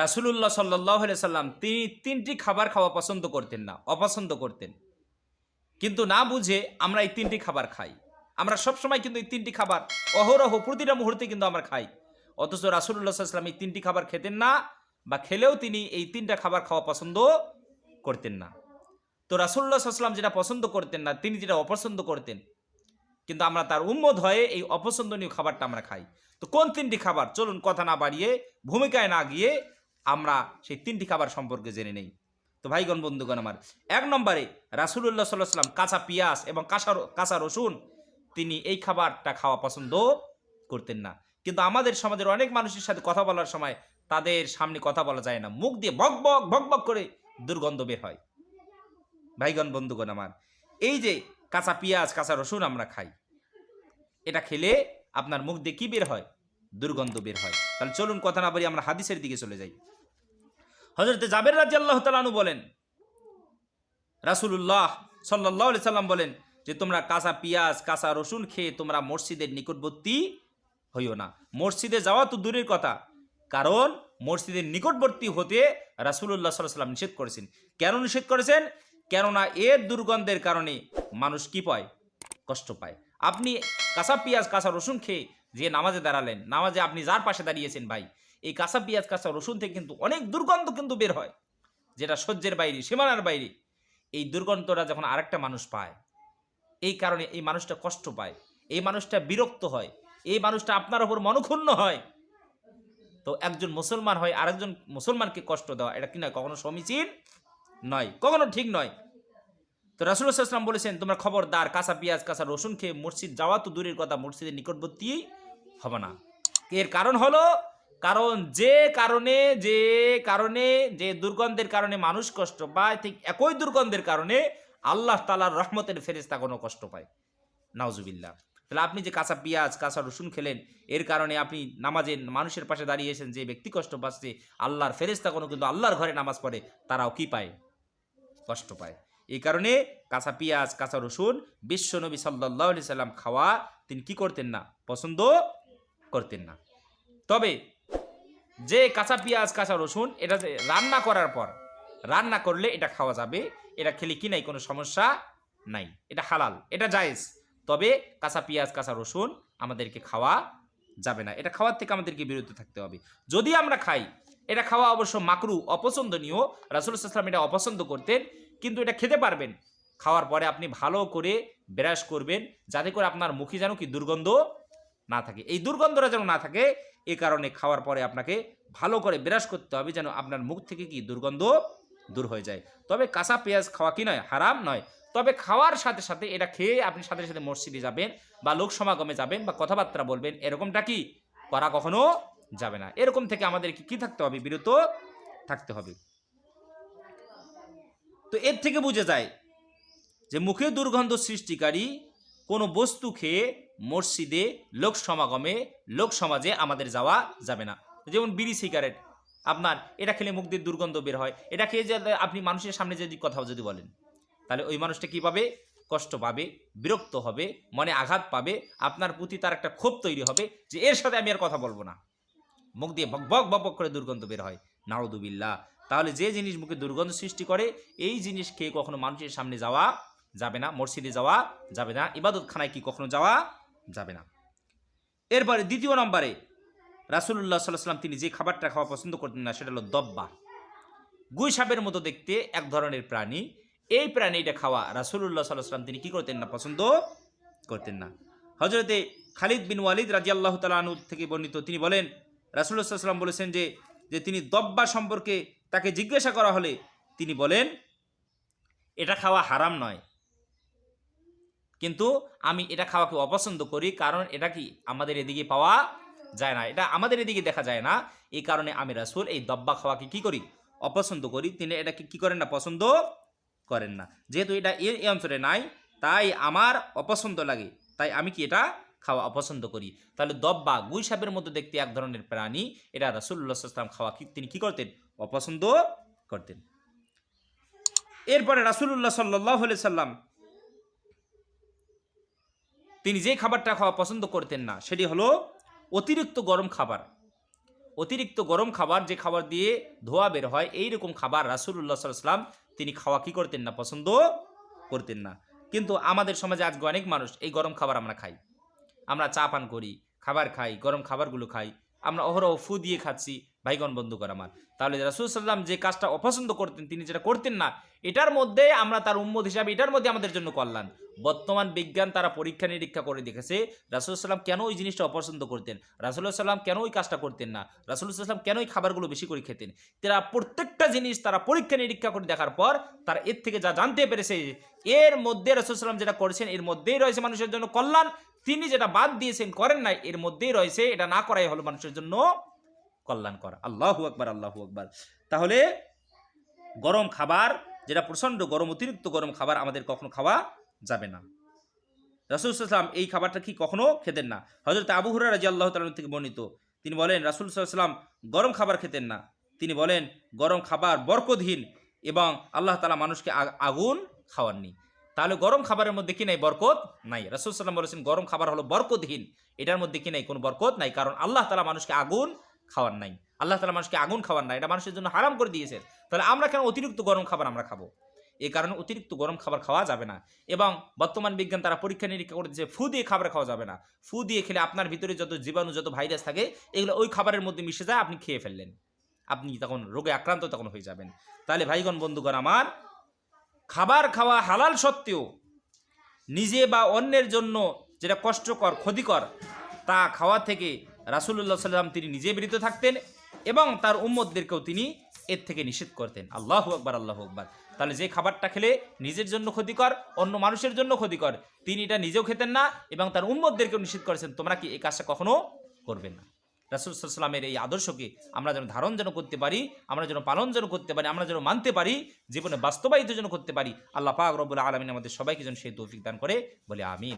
রাসুলুল্লাহ সাল্লাহ সাল্লাম তিনি তিনটি খাবার খাওয়া পছন্দ করতেন না, অপছন্দ করতেন। কিন্তু না বুঝে আমরা এই তিনটি খাবার খাই। আমরা সবসময় কিন্তু এই তিনটি খাবার, অহরহ প্রতিটা মুহূর্তে কিন্তু আমরা খাই। অথচ রাসুল্লাহ সাল্লাম এই তিনটি খাবার খেতেন না বা খেলেও তিনি এই তিনটা খাবার খাওয়া পছন্দ করতেন না। তো রাসুল্লাহ সাল্লাম যেটা পছন্দ করতেন না, তিনি যেটা অপছন্দ করতেন, কিন্তু আমরা তার উন্মত হয়ে এই অপছন্দনীয় খাবারটা আমরা খাই। তো কোন তিনটি খাবার? চলুন কথা না বাড়িয়ে, ভূমিকায় না গিয়ে আমরা সেই তিনটি খাবার সম্পর্কে জেনে নেই। তো ভাইগণ, বন্ধুগণ আমার, এক নম্বরে রাসুলুল্লাহ সাল্লাম কাঁচা পিঁয়াজ এবং কাঁচা কাঁচা রসুন, তিনি এই খাবারটা খাওয়া পছন্দ করতেন না। কিন্তু আমাদের সমাজের অনেক মানুষের সাথে কথা বলার সময় তাদের সামনে কথা বলা যায় না। মুখ দিয়ে বক বক বক বক করে দুর্গন্ধ বের হয়। ভাইগণ, বন্ধুগণ আমার, এই যে কাঁচা পেঁয়াজ, কাঁচা রসুন আমরা খাই, এটা খেলে আপনার মুখ দিয়ে কি বের হয়? দুর্গন্ধ বের হয়। তাহলে চলুন, কথা না বলি আমরা হাদিসের দিকে চলে যাই। হজরতে জাবের রাজি আল্লাহ তালানু বলেন রাসুল্লাহ সাল্লাহ সাল্লাম বলেন যে, তোমরা কাঁচা পেঁয়াজ, কাঁচা রসুন খেয়ে তোমরা মসজিদের নিকটবর্তী হইও না। মসজিদে যাওয়া তো দূরের কথা, কারণ মসজিদের নিকটবর্তী হতে রাসুল্লাহ সাল্লাহ সাল্লাম নিষেধ করেছেন। কেন নিষেধ করেছেন? কেননা এর দুর্গন্ধের কারণে মানুষ কি পায়? কষ্ট পায়। আপনি কাঁচা পেঁয়াজ, কাঁচা রসুন খেয়ে যে নামাজে দাঁড়ালেন, নামাজে আপনি যার পাশে দাঁড়িয়েছেন ভাই এই কাঁচা পেঁয়াজ, কাঁচা রসুন থেকে কিন্তু অনেক দুর্গন্ধ কিন্তু বের হয়, যেটা সহ্যের বাইরে, সীমানার বাইরে। এই দুর্গন্ধটা যখন আরেকটা মানুষ পায়, এই কারণে এই মানুষটা কষ্ট পায়, এই মানুষটা বিরক্ত হয়, এই মানুষটা আপনার ওপর মনক্ষুণ্ণ হয়। তো একজন মুসলমান হয়, আরেকজন মুসলমানকে কষ্ট দেওয়া, এটা কি নয়, কখনো সমীচীন নয়, কখনো ঠিক নয়। তো রাসুলাম বলেছেন, তোমরা খবরদার কাঁচা পেঁয়াজ, কাঁচা রসুন খেয়ে মসজিদ যাওয়া তো দূরের কথা, মসজিদের নিকটবর্তী হবে না। এর কারণ হলো কারণ যে কারণে যে কারণে, যে দুর্গন্ধের কারণে মানুষ কষ্ট পায়, ঠিক একই দুর্গন্ধের কারণে আল্লাহ তালার রহমতের ফেরেস্তা কোনো কষ্ট পায়। নাওজুবিল্লাহ তাহলে আপনি যে কাঁচা পেঁয়াজ, কাঁচা রসুন খেলেন, এর কারণে আপনি নামাজে মানুষের পাশে দাঁড়িয়েছেন যে ব্যক্তি কষ্ট পাচ্ছে, আল্লাহর ফেরেস্তা কোনো কিন্তু আল্লাহর ঘরে নামাজ পড়ে, তারাও কি পায়? কষ্ট পায়। এই কারণে কাঁচা পেঁয়াজ, কাঁচা রসুন বিশ্ব নবী সাল্লাহ সাল্লাম খাওয়া তিনি কি করতেন না? পছন্দ করতেন না। তবে যে কাঁচা পেঁয়াজ, কাঁচা রসুন, এটা রান্না করার পর, রান্না করলে এটা খাওয়া যাবে। এটা খেলে কি নাই? কোনো সমস্যা নাই। এটা হালাল, এটা জায়েজ। তবে কাঁচা পেঁয়াজ, কাঁচা রসুন আমাদেরকে খাওয়া যাবে না। এটা খাওয়ার থেকে আমাদেরকে বিরত থাকতে হবে। যদি আমরা খাই, এটা খাওয়া অবশ্য মাকরু, অপছন্দনীয়। রাসুল ইসলাম এটা অপছন্দ করতেন, কিন্তু এটা খেতে পারবেন। খাওয়ার পরে আপনি ভালো করে ব্রাশ করবেন, যাতে করে আপনার মুখে যেন কি দুর্গন্ধ না থাকে। এই দুর্গন্ধটা যেন না থাকে এই কারণে খাওয়ার পরে আপনাকে ভালো করে ব্রাশ করতে হবে যেন আপনার মুখ থেকে কি দুর্গন্ধ দূর হয়ে যায়। তবে কাঁচা পেঁয়াজ খাওয়া কি নয়, হারাম নয়। তবে খাওয়ার সাথে সাথে এটা খেয়ে আপনি সাথে সাথে মসজিদে যাবেন বা লোক সমাগমে যাবেন বা কথাবার্তা বলবেন, এরকমটা কি করা কখনো যাবে না। এরকম থেকে আমাদেরকে কি থাকতে হবে? বিরত থাকতে হবে। তো এর থেকে বুঝে যায় যে মুখে দুর্গন্ধ সৃষ্টিকারী কোনো বস্তু খেয়ে মসজিদে, লোক সমাগমে, লোক সমাজে আমাদের যাওয়া যাবে না। যেমন বিড়ি সিগারেট, আপনার এটা খেলে মুখ দিয়ে দুর্গন্ধ বের হয়, এটা খেয়ে যে আপনি মানুষের সামনে যদি কথা যদি বলেন, তাহলে ওই মানুষটা কি পাবে? কষ্ট পাবে, বিরক্ত হবে, মনে আঘাত পাবে, আপনার প্রতি তার একটা ক্ষোভ তৈরি হবে যে এর সাথে আমি আর কথা বলব না। মুখ দিয়ে বক বক করে দুর্গন্ধ বের হয়। নাউদুবিল্লাহ তাহলে যে জিনিস মুখে দুর্গন্ধ সৃষ্টি করে, এই জিনিস খেয়ে কখনো মানুষের সামনে যাওয়া যাবে না, মসজিদে যাওয়া যাবে না, ইবাদতখানায় কি কখনো যাওয়া যাবে না। এরপরে দ্বিতীয় নম্বরে রাসুল্লাহ সাল্লাহ সাল্লাম তিনি যে খাবারটা খাওয়া পছন্দ করতেন না, সেটা হলো দব্বা। গুই সাপের মতো দেখতে এক ধরনের প্রাণী। এই প্রাণীটা খাওয়া রাসুল্লাহ সাল্লাহ সাল্লাম তিনি কি করতেন না, পছন্দ করতেন না। হজরতে খালিদ বিন ওয়ালিদ রাজি আল্লাহ তালু থেকে বর্ণিত তিনি বলেন রাসুল্লাহ সাল্লাম বলেছেন যে যে তিনি দব্বা সম্পর্কে তাকে জিজ্ঞাসা করা হলে তিনি বলেন, এটা খাওয়া হারাম নয়। কিন্তু আমি এটা খাওয়াকে অপছন্দ করি, কারণ এটা কি আমাদের এদিকে পাওয়া যায় না। এটা আমাদের এদিকে দেখা যায় না। এই কারণে আমি রাসুল এই দব্বা খাওয়াকে কি করি? অপছন্দ করি। তিনি এটাকে কি করেন না, পছন্দ করেন না। যেহেতু এটা এই অঞ্চলে নাই, তাই আমার অপছন্দ লাগে। তাই আমি কি এটা খাওয়া অপছন্দ করি। তাহলে দব্বা, গুই সাপের মতো দেখতে এক ধরনের প্রাণী, এটা রাসুল্লাহ সাল্লাম খাওয়া কি তিনি কি করতেন? অপছন্দ করতেন। এরপরে রাসুল্লাহ সাল্লাহ সাল্লাম তিনি যে খাবারটা খাওয়া পছন্দ করতেন না, সেটি হলো অতিরিক্ত গরম খাবার। অতিরিক্ত গরম খাবার যে খাবার দিয়ে ধোয়া বের হয় এই রকম খাবার রাসুল্লাহ সাল্লাম তিনি খাওয়া কি করতেন না, পছন্দ করতেন না। কিন্তু আমাদের সমাজে আজকে অনেক মানুষ এই গরম খাবার আমরা খাই। আমরা চা পান করি, খাবার খাই, গরম খাবারগুলো খাই, আমরা অহরহ ফু দিয়ে খাচ্ছি, ভাইগণ বন্ধু কর আমার। তাহলে রাসুল সাল্লাম যে কাজটা অপছন্দ করতেন, তিনি যেটা করতেন না, এটার মধ্যে আমরা তার উম্মত হিসাবে, এটার মধ্যে আমাদের জন্য কল্যাণ। বর্তমান বিজ্ঞান তারা পরীক্ষা নিরীক্ষা করে দেখেছে, রাসুল সাল্লাম কেন ওই জিনিসটা অপছন্দ করতেন? রাসুল্লাহ সাল্লাম কেন ওই কাজটা করতেন না? রাসুল্লাহ সাল্লাম কেন ওই খাবারগুলো বেশি করে খেতেন? তারা প্রত্যেকটা জিনিস তারা পরীক্ষা নিরীক্ষা করে দেখার পর তারা এর থেকে যা জানতে পেরেছে, এর মধ্যে রাসুল সাল্লাম যেটা করেছেন, এর মধ্যেই রয়েছে মানুষের জন্য কল্যাণ। তিনি যেটা বাদ দিয়েছেন, করেন নাই, এর মধ্যেই রয়েছে, এটা না করাই হলো মানুষের জন্য কল্যাণ করা। আল্লাহু আকবার আল্লাহু আকবার। তাহলে গরম খাবার, যেটা প্রচণ্ড গরম, অতিরিক্ত গরম খাবার আমাদের কখনো খাওয়া যাবে না। রাসুলাম এই খাবারটা কি কখনো খেতেন না? হজরত আবু হুরা রাজি আল্লাহ তালন থেকে বর্ণিত। তিনি বলেন, রাসুল সাল্লাম গরম খাবার খেতেন না। তিনি বলেন, গরম খাবার বরকতহীন এবং আল্লাহ তালা মানুষকে আগুন খাওয়াননি। তাহলে গরম খাবারের মধ্যে কি নাই বরকত? নাই। রাসুল সাল্লাম বলেছেন গরম খাবার হলো বরকতহীন। এটার মধ্যে কি নাই? কোনো বরকত নাই। কারণ আল্লাহ তালা মানুষকে আগুন খাওয়ার নাই। আল্লাহ তালা মানুষকে আগুন খাওয়ার নাই। এটা মানুষের জন্য হারাম করে দিয়েছে। তাহলে আমরা কেন অতিরিক্ত গরম খাবার আমরা খাব? এই কারণে অতিরিক্ত গরম খাবার খাওয়া যাবে না। এবং বর্তমান বিজ্ঞান তারা পরীক্ষা নিরীক্ষা করে দিচ্ছে, ফু দিয়ে খাবার খাওয়া যাবে না। ফু দিয়ে খেলে আপনার ভিতরে যত জীবাণু, যত ভাইরাস থাকে, এগুলো ওই খাবারের মধ্যে মিশে যায়, আপনি খেয়ে ফেললেন। আপনি তখন রোগে আক্রান্ত তখন হয়ে যাবেন। তাহলে ভাইগণ, বন্ধুগণ, আমার খাবার খাওয়া হালাল সত্ত্বেও নিজে বা অন্যের জন্য যেটা কষ্টকর, ক্ষতিকর, তা খাওয়া থেকে রাসুল্লাহ সাল্লাম তিনি নিজে বিরত থাকতেন। এবং তার উম্মতদেরকেও তিনি এর থেকে নিষেধ করতেন। আল্লাহ আকবার আল্লাহ আকবার। তাহলে যে খাবারটা খেলে নিজের জন্য ক্ষতিকর, অন্য মানুষের জন্য ক্ষতিকর, তিনি এটা নিজেও খেতেন না এবং তার উম্মতদেরকেও নিষেধ করেছেন, তোমরা কি এই কাজটা কখনো করবে না? রাসুল সাল্লামের এই আদর্শকে আমরা যেন ধারণ যেন করতে পারি, আমরা যেন পালন যেন করতে পারি, আমরা যেন মানতে পারি, জীবনে বাস্তবায়িত যেন করতে পারি, আল্লাহ পাক রব্বুল আলমিন আমাদের সবাইকে যেন সেই তৌফিক দান করে, বলে আমিন।